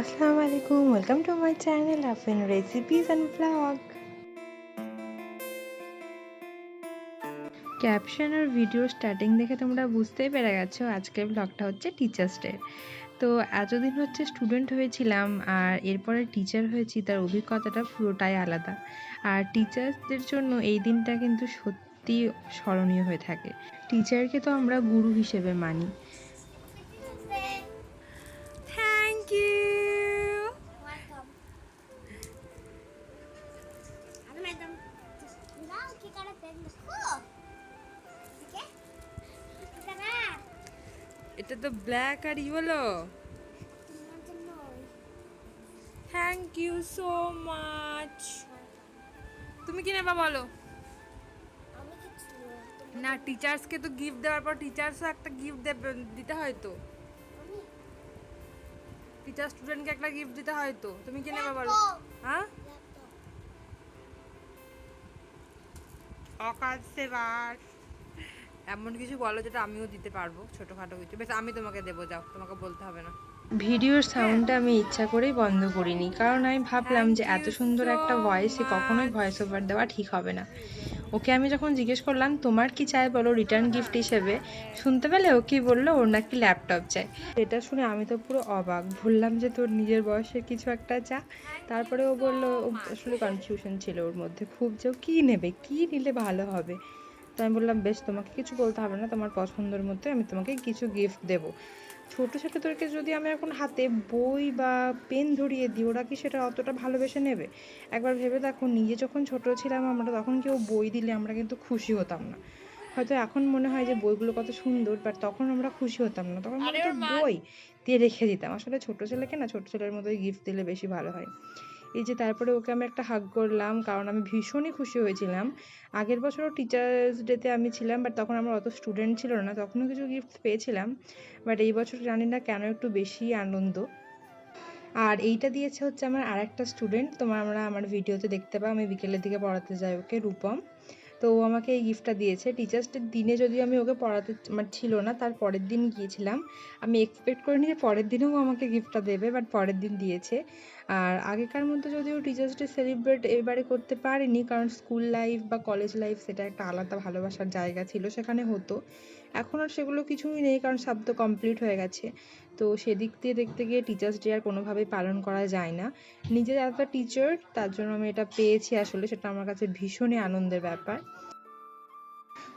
আসসালামু আলাইকুম welcome to my channel Afin recipes and blog caption R video starting দেখে তোমরা বুঝতেই পেরে গেছো, আজকের ব্লগটা হচ্ছে টিচার্স ডে তো এতদিন হচ্ছে স্টুডেন্ট হয়েছিলাম আর এরপরে টিচার হয়েছি, তার অভিজ্ঞতাটা পুরোটাই আলাদা। আর টিচার্সদের জন্য এই দিনটা কিন্তু সত্যি স্মরণীয় হয়ে থাকে। টিচারকে তো আমরা গুরু হিসেবে মানি। এটা তো black R yellow thank you so much তুমি কি নেবা বলো? না টিচার্সকে তো গিফট দেওয়ার পর টিচার্সও একটা গিফট দেবে দিতে হয় তো? টিচার স্টুডেন্টকে একটা গিফট দিতে হয় তো। তুমি কি নেবা বলো? হ্যাঁ. অকাজ সেবার। এমন কিছু বলো যেটা আমিও দিতে পারব ছোটখাটো কিছু। বেশ আমি তোমাকে দেবো যাও তোমাকে বলতে হবে না। ভিডিওর সাউন্ডটা আমি ইচ্ছা করেই বন্ধ করিনি কারণ আমি ভাবলাম যে এত সুন্দর একটা ভয়েসে কখনোই ভয়েস ওভার দেওয়া ঠিক হবে না। ওকে আমি যখন জিজ্ঞেস করলাম তোমার কি চাই বলো রিটার্ন গিফট হিসেবে? শুনতে পেলে ও কি বলল ওর নাকি ল্যাপটপ চাই। এটা শুনে আমি তো পুরো অবাক বললাম যে তোর নিজের বয়সের কিছু একটা চা। তারপরে ও বলল আসলে কনফিউশন ছিল ওর মধ্যে খুব যে ও কী নেবে কী নিলে ভালো হবে? তো আমি বললাম বেশ তোমাকে কিছু বলতে হবে না তোমার পছন্দের মধ্যে আমি তোমাকে কিছু গিফট দেবো। ছোট ছোটদেরকে যদি আমি এখন হাতে বই বা পেন ধরিয়ে দিই ওরা কি সেটা অতটা ভালোবেসে নেবে? একবার ভেবে দেখো নিজে যখন ছোট ছিলাম আমরা তখন কেউ বই দিলে আমরা কিন্তু খুশি হতাম না। হয়তো এখন মনে হয় যে বইগুলো কত সুন্দর বাট তখন আমরা খুশি হতাম না। তখন বই দিয়ে রেখে দিতাম। আসলে ছোট ছেলেকে না ছোট ছেলের মতোই গিফট দিলে বেশি ভালো হয়। এই যে তারপরে ওকে আমি একটা হাগ করলাম, কারণ আমি ভীষণই খুশি হয়েছিলাম। আগের বছরও টিচার্স ডেতে আমি ছিলাম বাট তখন আমার অত স্টুডেন্ট ছিল না, তখনও কিছু গিফট পেয়েছিলাম। বাট এই বছর জানি না কেন একটু বেশি আনন্দ। আর এইটা দিয়েছে হচ্ছে আমার আরেকটা স্টুডেন্ট তোমার আমরা আমার ভিডিওতে দেখতে পাও, আমি বিকেলের দিকে পড়াতে যাই ওকে, রূপম। তো ও আমাকে এই গিফটটা দিয়েছে। টিচার্স ডের দিনে যদি আমি ওকে পড়াতে মানে ছিল না, তার পরের দিন গিয়েছিলাম। আমি এক্সপেক্ট করিনি যে পরের দিনেও আমাকে গিফটটা দেবে বাট পরের দিন দিয়েছে। আর আগেকার মতো যদিও টিচার্স ডে সেলিব্রেট এবারে করতে পারিনি, কারণ স্কুল লাইফ বা কলেজ লাইফ সেটা একটা আলাদা ভালোবাসার জায়গা ছিল, সেখানে হতো। এখন আর সেগুলো কিছুই নেই, কারণ সব তো কমপ্লিট হয়ে গেছে। তো সেদিক দিয়ে দেখতে গিয়ে টিচার্স ডে আর কোনোভাবেই পালন করা যায় না। নিজের এত টিচার তার জন্য আমি এটা পেয়েছি আসলে, সেটা আমার কাছে ভীষণই আনন্দের ব্যাপার।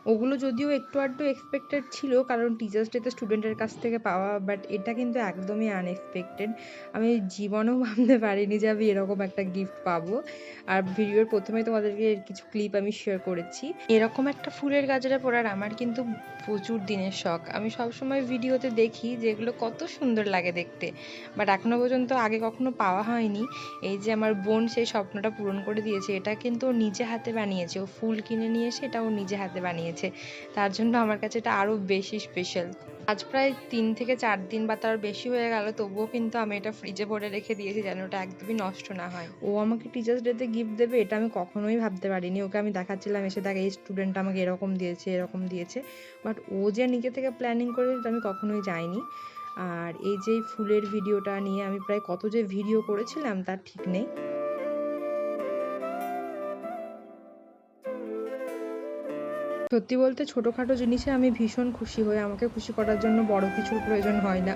ওগুলো যদিও একটু আধটু এক্সপেক্টেড ছিল, কারণ টিচার্স ডেতে স্টুডেন্টের কাছ থেকে পাওয়া বাট এটা কিন্তু একদমই আনএক্সপেক্টেড আমি জীবনেও ভাবতে পারিনি যে আমি এরকম একটা গিফট পাবো। আর ভিডিওর প্রথমে তোমাদেরকে কিছু ক্লিপ আমি শেয়ার করেছি। এরকম একটা ফুলের গাজরা পরার আমার কিন্তু প্রচুর দিনের শখ। আমি সবসময় ভিডিওতে দেখি যে এগুলো কত সুন্দর লাগে দেখতে। বাট এখনও পর্যন্ত আগে কখনো পাওয়া হয়নি। এই যে আমার বোন সেই স্বপ্নটা পূরণ করে দিয়েছে, এটা কিন্তু ও নিজে হাতে বানিয়েছে। ও ফুল কিনে নিয়ে এসে এটা ও নিজে হাতে বানিয়েছে। তার জন্য আমার কাছে এটা আরও বেশি স্পেশাল আজ প্রায় তিন থেকে চার দিন বা তার বেশি হয়ে গেল, তবুও কিন্তু আমি এটা ফ্রিজে ভরে রেখে দিয়েছি যেন ওটা একদমই নষ্ট না হয়। ও আমাকে টিচার্স ডেতে গিফট দেবে, এটা আমি কখনোই ভাবতে পারিনি। ওকে আমি দেখাচ্ছিলাম, এসে দেখ, এই স্টুডেন্ট আমাকে এরকম দিয়েছে এরকম দিয়েছে। বাট ও যে নিজে থেকে প্ল্যানিং করে এটা আমি কখনোই যাইনি। আর এই যে ফুলের ভিডিওটা নিয়ে আমি প্রায় কত যে ভিডিও করেছিলাম, তার ঠিক নেই। সত্যি বলতে ছোটোখাটো জিনিসে আমি ভীষণ খুশি হই। আমাকে খুশি করার জন্য বড় কিছুর প্রয়োজন হয় না।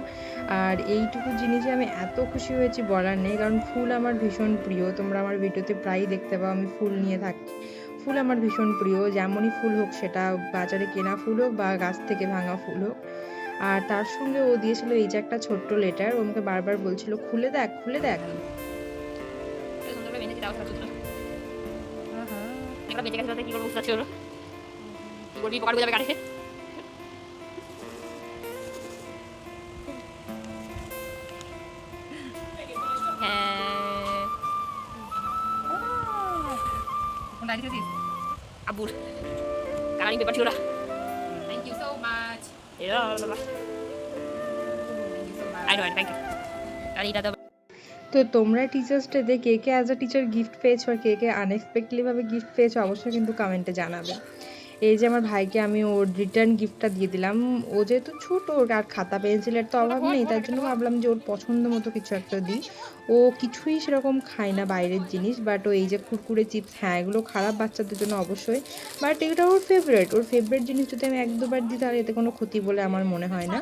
আর এইটুকু জিনিসে আমি এত খুশি হয়েছি বলার নেই কারণ ফুল আমার ভীষণ প্রিয়। তোমরা আমার ভিডিওতে প্রায়ই দেখতে পাও আমি ফুল নিয়ে থাকি ফুল আমার ভীষণ প্রিয়। যেমনই ফুল হোক সেটা বাজারে কেনা ফুল হোক বা গাছ থেকে ভাঙা ফুল হোক। আর তার সঙ্গে ও দিয়েছিল এই যে একটা ছোট্ট লেটার ও আমাকে বারবার বলছিল খুলে দেখ খুলে দেখ। এবার বেঁচে গেছে তাতে কি করব পকার হ্যাঁ কোন ডায়েরি খেয়েছিস আব্বুর। কালারিং পেপার ছিল না। Thank you so much I know thank you আর এটা তো তো তোমরা টিচার্স ডেতে কে কে অ্যাজ আ টিচার গিফট পেয়েছ আর কে কে আনএক্সপেক্টলিভাবে গিফট পেয়েছ অবশ্যই কিন্তু কমেন্টে জানাবে। এই যে আমার ভাইকে আমি ওর রিটার্ন গিফটটা দিয়ে দিলাম। ও যেহেতু ছোট ওর আর খাতা পেন্সিলের তো অভাব নেই তার জন্য ভাবলাম যে ওর পছন্দ মতো কিছু একটা দিই। ও কিছুই সেরকম খায় না বাইরের জিনিস বাট ও এই যে কুরকুরে চিপস হ্যাঁ এগুলো খারাপ বাচ্চাদের জন্য অবশ্যই বাট এটা ওর ফেভারেট ওর ফেভারেট জিনিস যদি আমি এক দুবার দিই তাহলে এতে কোনো ক্ষতি বলে আমার মনে হয় না।